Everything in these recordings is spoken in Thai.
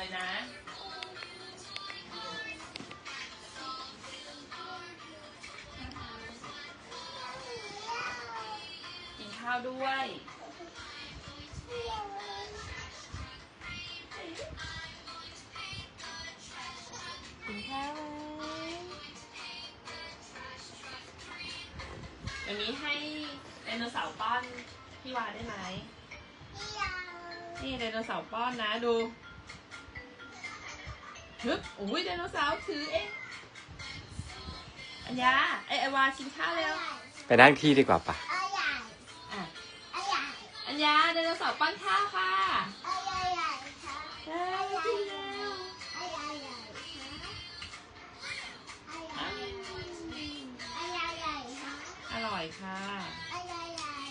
เลยนะกินข้าวด้วย กินข้าวไหมวันนี้ให้ไดโนเสาร์ป้อนพี่วาได้ไหมนี่ไดโนเสาร์ป้อนนะดู ฮึบอุ้ยไดโนเสาร์ถือเองอัญญาไอยไอวากินข้าวเร็วไปนั่งที่ดีกว่าปะอะอัญญาไดโนเสาร์ป้อนข้าวค่ะใช่กินแล้วอ้าวอร่อยค่ะ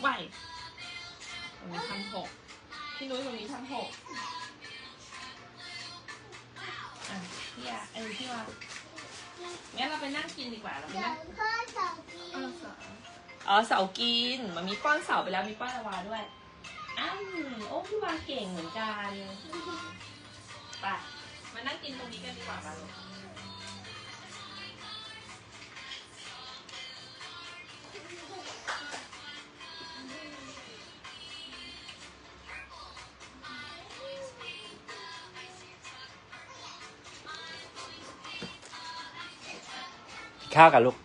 ไหวตรงนี้ทำหกพี่นุ้ยตรงนี้ทำหก พี่อะเอ้พี่วางั้นเราไปนั่งกินดีกว่าเราไปนั่งเออเสาอ๋อเสากินมันมีป้อนเสาไปแล้วมีป้อนลาวาด้วยอ้าวโอ้พี่วาเก่งเหมือนกันไปมานั่งกินตรงนี้กันดีกว่าป่ะลูก ข้าวกับลูก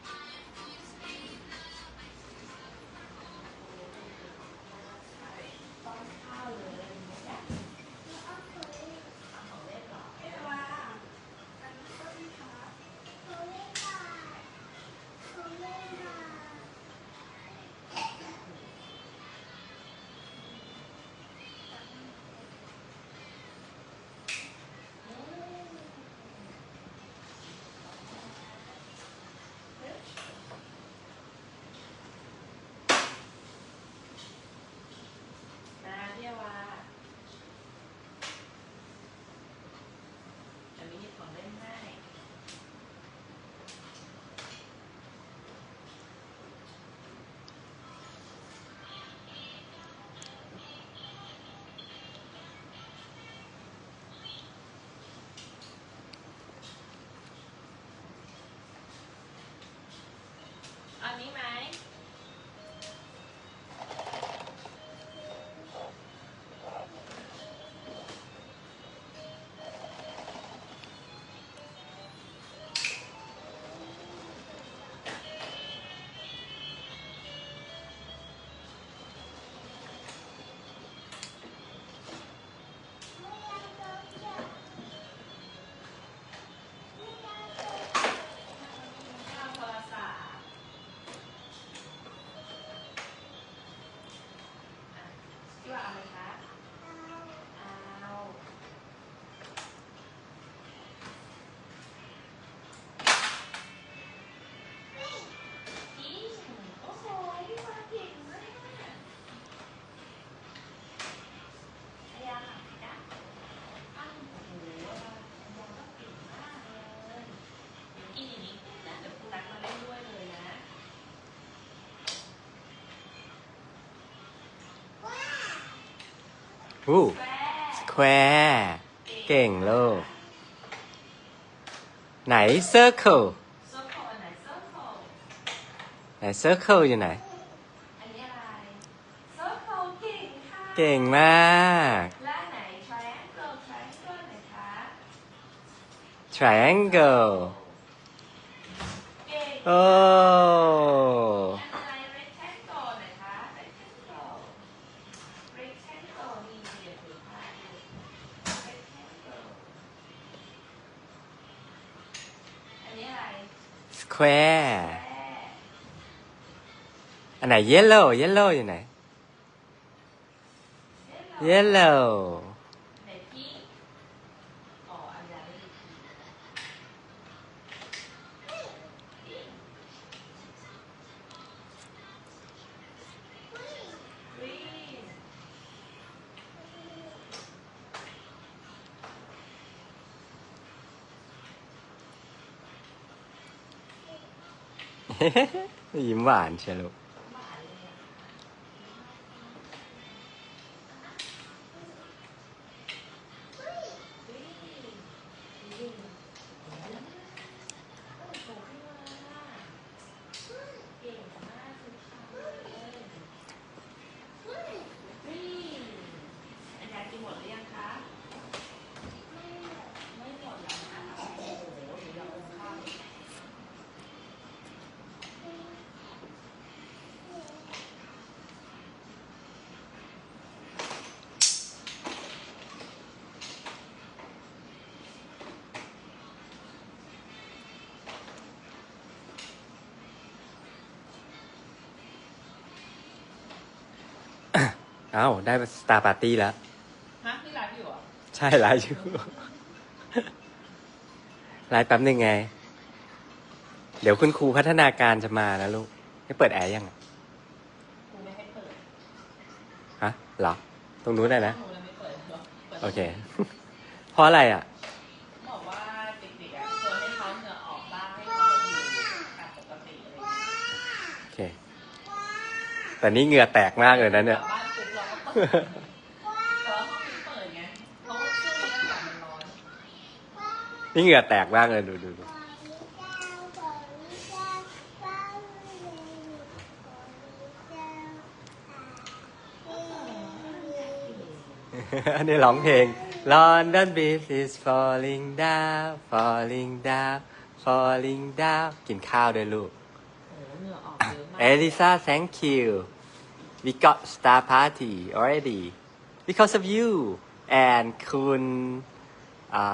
วู้แม่สแควร์เก่งลูกไหนเซอร์เคิลโซโคอันไหนโซโคไหนเซอร์เคิลอยู่ไหนอันนี้อะไรโซโคเก่งค่ะเก่งมากและไหน triangle triangle ไหนคะ triangle เก่ง โอ้ khoe anh này yellow yellow như này yellow ยิ้มหวานเชียวลูก อ้าได้สตาร์ปาร์ตี้แล้ว ฮะนี่ไลฟ์อยู่เหรอใช่ไลฟ์อยู่ไลฟ์แป๊บหนึ่งไง เดี๋ยวคุณครูพัฒนาการจะมานะลูกให้เปิดแอร์ยังอะกูไม่ให้เปิดฮะเหรอ ตรงนู้นได้นะหนูเลยไม่เปิดหรอปิดโอเค เพราะอะไรอะ บอกว่าเด็กๆอะควรให้เขาเหงื่อออกบ้างให้เขาอยู่ตามปกติอะไรอย่างเงี้ยโอเค แต่นี่เหงื่อแตกมากเลยนะเนี่ย กลับบ้า นปุ๊บเราก็เปิดแต่ว่าห้องนี้เปิดไงเพราะว่าช่วงนี้อากาศมันร้อนนี่เหงื่อแตกมากเลยดูดูดูอันนี้ร้องเพลง London Bridge is falling down falling down falling down กินข้าวด้วยลูกโอ้โหเหงื่อออกเยอะมาก Elisa thank you we got star party already because of you and คุณอ่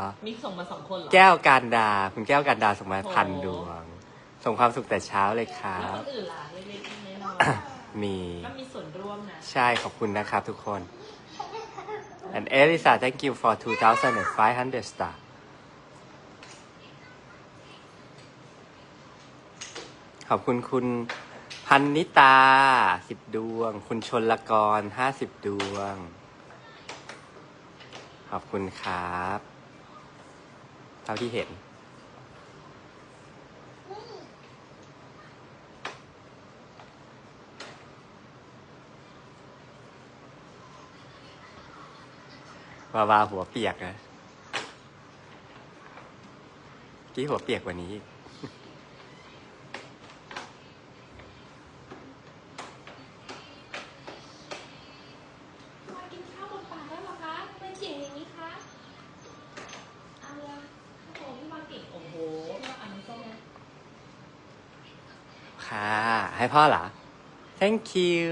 ามีส่งมาสองคนเหรอแก้วการดา คุณแก้วการดาส่งมาโอ้พันดวง ส่งความสุขแต่เช้าเลยครัแล้วคบ นอื่นล่ะเล็กๆน้อยมี ๆก็มีส่วนร่วมนะใช่ ขอบคุณนะครับทุกคน and Elisa thank you for 2,500 star ขอบคุณคุณ พันนิตาสิบดวง คุณชนละกรห้าสิบดวง ขอบคุณครับ เท่าที่เห็น วาวาหัวเปียกนะกี้หัวเปียกกว่านี้อีก มากินข้าวบนป่าได้หรอคะทำไมเก่งอย่างนี้คะเอาละโอ้โหพี่มาเก่งโอ้โหพี่มาอันนี้ส้มนะ ค่ะ ให้พ่อเหรอ thank you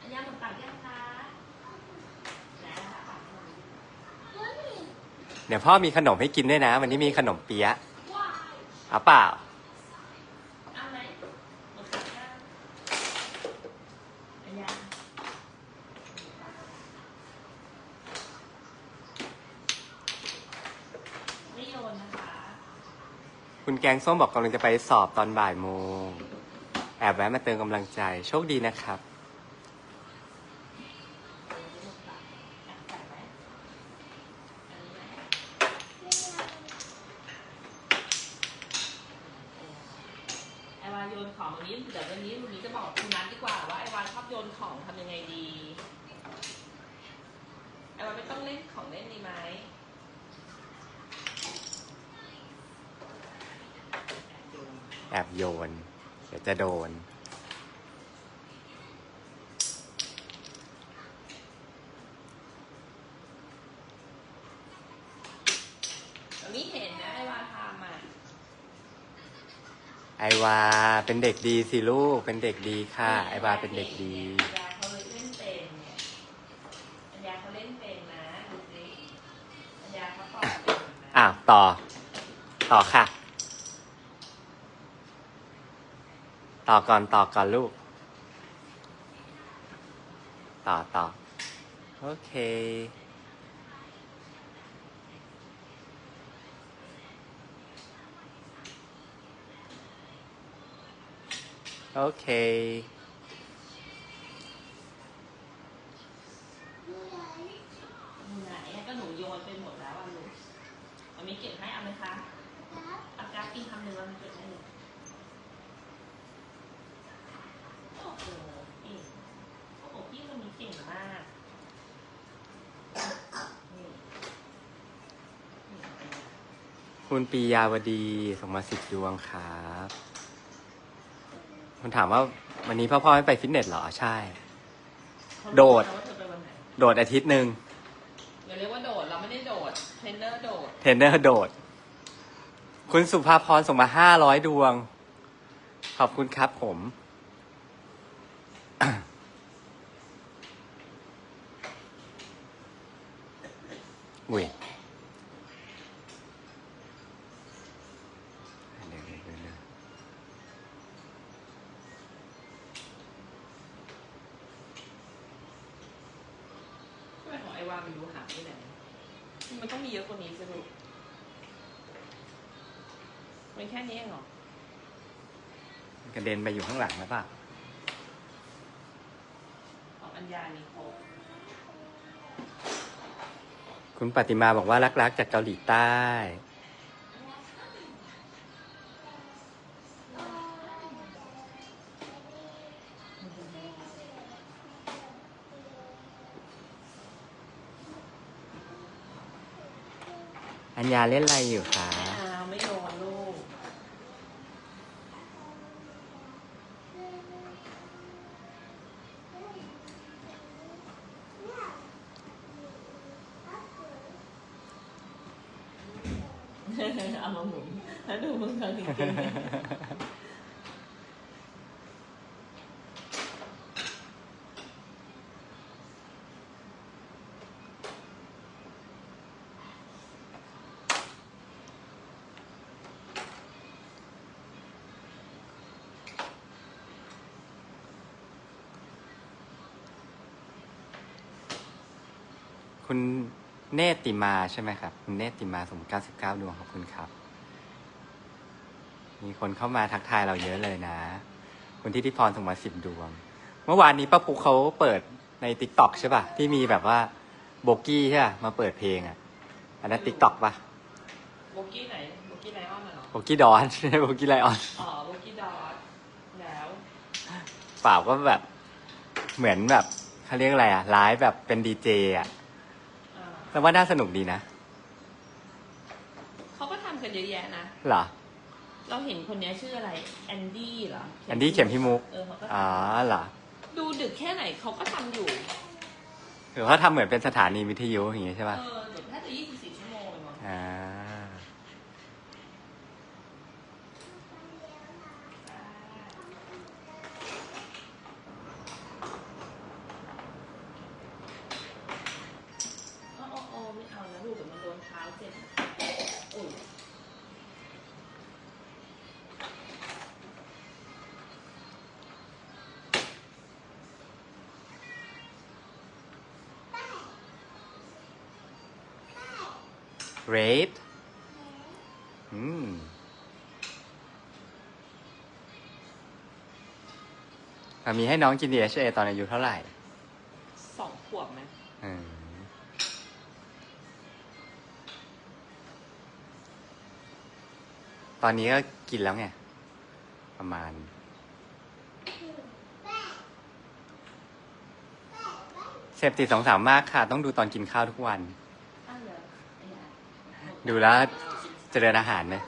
อันยาบนป่ายังคะได้ค่ะเดี๋ยวพ่อมีขนมให้กินด้วยนะ วันนี้มีขนมเปี๊ยะว้ายเอาเปล่าเอาไหมหมดแล้วอันยาไม่โยนนะคะ คุณ แกงส้มบอกกำลังจะไปสอบตอนบ่ายโมง แอบแวะมาเติมกำลังใจ โชคดีนะครับ ไอวาโยนของวันนี้เดี๋ยววันนี้วันนี้จะบอกคุณนัทดีกว่าว่าไอวาชอบโยนของทำยังไงดี ไอวาไม่ต้องเล่นของเล่นดีไหม แอบโยน เดี๋ยวจะโดน วั นนี้เห็นนะไอวาทำอะไอวาเป็นเด็กดีสิลูกเป็นเด็กดีค่ะ ไอวาเป็นเด็กดีอัญญาเขาเล่นเป็นเนี่ยอัญญาเขาเล่นเป็นนะดูสิอัญญาเขาตอบเป็นนะอ้าวต่อ ต่อค่ะ ต่อก่อนต่อก่อนลูก ต่อต่อโอเค โอเคอยู่ไหนอะก็หนูโยนไปหมดแล้วอะลูกมันมีเก็บให้เอาไหมคะเอาการดกินคำหนึ่งแล้วมันเก็บให้หนูโอ้โหเก่งโอ้โหพี่คนนี้เก่งมากนี่นี่เป็นไงคุณปียาวดีส่งมาสิบดวงครับ คุณถามว่าวันนี้พ่อพ่อไม่ไปฟิตเนสเหรอใช่เขารู้โดดนะว่าเธอไปวันไหนโดดอาทิตย์หนึ่งอย่าเรียกว่าโดด เราไม่ได้โดด เทรนเนอร์โดด เทรนเนอร์โดด คุณสุภาพรส่งมาห้าร้อยดวง ขอบคุณครับผม อุ้ยเดี๋ยวๆๆ ไปไหน มันต้องมีเยอะกว่านี้สิลูกมันแค่นี้เองเหรอกระเด็นไปอยู่ข้างหลังแล้วป่ะของอัญญามีครบคุณปฏิมาบอกว่ารักๆจากเกาหลีใต้ อัญญาเล่นอะไรอยู่คะไม่เอาไม่โดนลูก เอามาหมุนแล้วดูมึงทำจริงๆ คุณเนติมาใช่ไหมครับ คุณเนติมาสม99ดวงขอบคุณครับ มีคนเข้ามาทักทายเราเยอะเลยนะ คุณทิติพรส่งมาสิบดวง เมื่อวานนี้ป้าปุ๊กเขาเปิดในติ๊กต็อกใช่ป่ะ ที่มีแบบว่าโบกี้ใช่ป่ะมาเปิดเพลงอะ อันนั้นติ๊กต็อกป่ะโบกี้ไหนโบกี้ไลออนน่ะเหรอโบกี้ดอนไม่ใช่โบกี้ไลออนอ๋อโบกี้ดอทแล้วเปล่าก็แบบเหมือนแบบเขาเรียกอะไรอะไลฟ์แบบเป็นดีเจอะอ่า แต่ว่าน่าสนุกดีนะเขาก็ทำกันเยอะแยะนะ เหรอ เราเห็นคนเนี้ยชื่ออะไร แอนดี้เหรอแอนดี้เข็มพิมุกเออเขาก็อ๋อเหรอดูดึกแค่ไหนเขาก็ทำอยู่ หรือว่าทำเหมือนเป็นสถานีวิทยุอย่างงี้ใช่เอป่ะอแบบแค่จะ24 ชั่วโมงเองมั้งอ่า เรดอืมอะมีให้น้องกิน DHA ตอนอายุเท่าไหร่สองขวบไหมอืมตอนนี้ก็กินแล้วไง ประมาณ เสพติดสองสามมากค่ะ ต้องดูตอนกินข้าวทุกวัน อ้าวเหรอไอ้ยา ดูแล้วเจริญอาหารเลย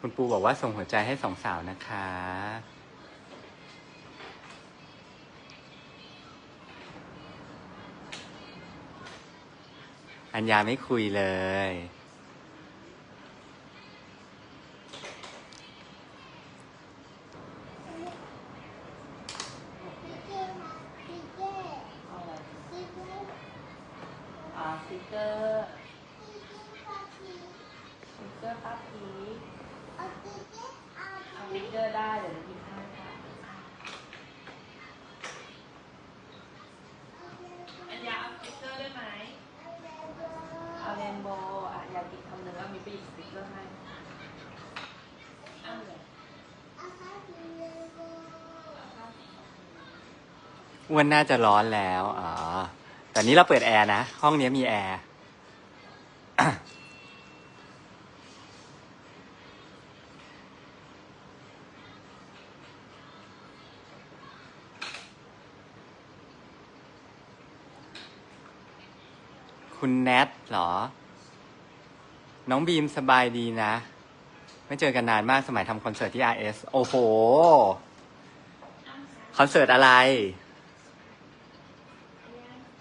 คุณปูบอกว่าส่งหัวใจให้สองสาวนะคะ อัญญาไม่คุยเลย เอาอะไรอ่าสติกเกอร์สติกเกอร์ป้าพีเอาสติกเกอร์ได้เดี๋ยวจะพิมพ์ให้ค่ะอันยาเอาสติกเกอร์ได้ไหมเอาเรนโบว์อะอยากกินคำหนึ่งแล้วมีไปหยิบสติกเกอร์ให้เอาเลยเอาข้าวสี อ้วนน่าจะร้อนแล้วอ๋อแต่นี้เราเปิดแอร์นะ ห้องนี้มีแอร์คุณแนทเหรอ น้องบีมสบายดีนะ ไม่เจอกันนานมากสมัยทำคอนเสิร์ตที่ RS โอ้โห คอนเสิร์ตอะไร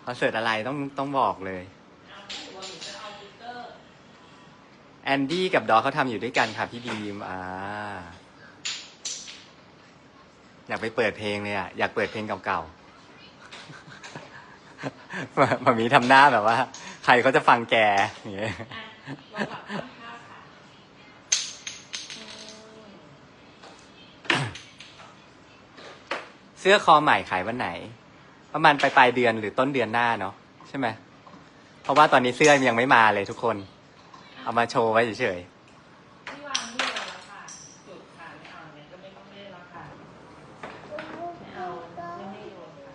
อนเสิร์ตอะไรต้องต้องบอกเลยแอนดี้กับดอเขาทำอยู่ด้วยกันค่ะพี่บีมอ่าอยากไปเปิดเพลงเลยอะอยากเปิดเพลงเก่าๆมามีทำหน้าแบบว่า ใครเขาจะฟังแกอย่างเงี้ยเสื้อคอใหม่ขายวันไหน ประมาณปลายปลายเดือนหรือต้นเดือนหน้าเนาะใช่ไหมเพราะว่าตอนนี้เสื้อยังไม่มาเลยทุกคน เอามาโชว์ไว้เฉยวางไม่โยนแล้วค่ะจุดค่ะไม่เอาเนี่ยก็ไม่ต้องเล่นแล้วค่ะไม่เอาไม่ให้โยนค่ะ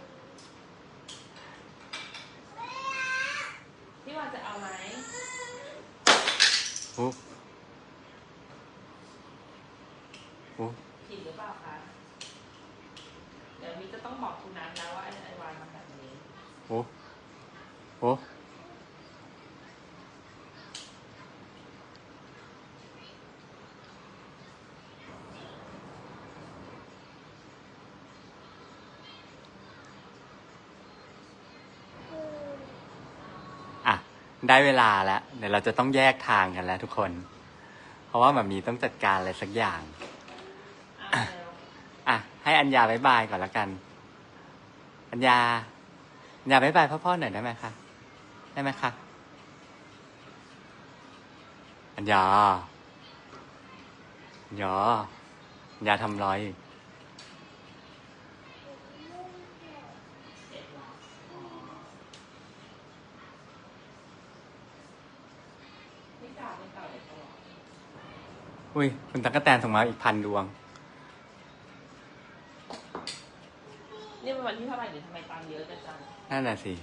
พี่วางจะเอาไหม ๆอู้อู้ ผิดหรือเปล่าคะเดี๋ยววิจะต้องบอกคุณนัทแล้วว่าไอ้ไอ้วางทำแบบนี้ อู้อู้อะ ได้เวลาแล้วเดี๋ยวเราจะต้องแยกทางกันแล้วทุกคน เพราะว่าแบบมีต้องจัดการอะไรสักอย่าง อะอะให้อัญญาบายบายก่อนละกัน อัญญาอัญญาบายบายพ่อๆหน่อยได้ไหมคะ ได้ไหมคะ อัญญาอัญญาอัญญาทำรอยบเหรออ๋อไม่กล่าวไม่กล่าวเลยตลอด อุ้ย คุณตั๊กกะแตนส่งมาอีกพันดวง นี่เป็นวันที่เท่าไหร่หรือทำไมตังค์เยอะจังนั่นน่ะสิ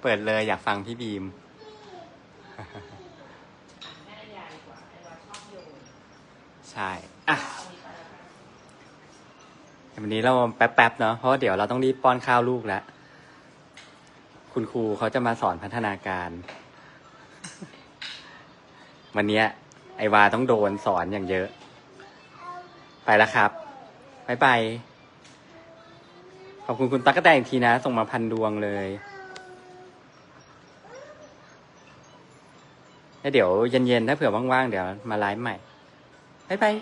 เปิดเลยอยากฟังพี่บีม แม่ยายดีกว่าไอ้วาชอบโยนใช่ อะ เอานี้ไปแล้วกันวันนี้เราแป๊บๆเนาะเพราะว่าเดี๋ยวเราต้องรีบป้อนข้าวลูกแล้ว คุณครูเขาจะมาสอนพัฒนาการ วันนี้ไอวาต้องโดนสอนอย่างเยอะ ไปแล้วครับบายบายขอบคุณคุณตั๊กกะแตนอีกทีนะ ส่งมาพันดวงเลยแล้วเดี๋ยวเย็นๆ ถ้าเผื่อว่างๆ เดี๋ยวมาไลฟ์ใหม่บายบาย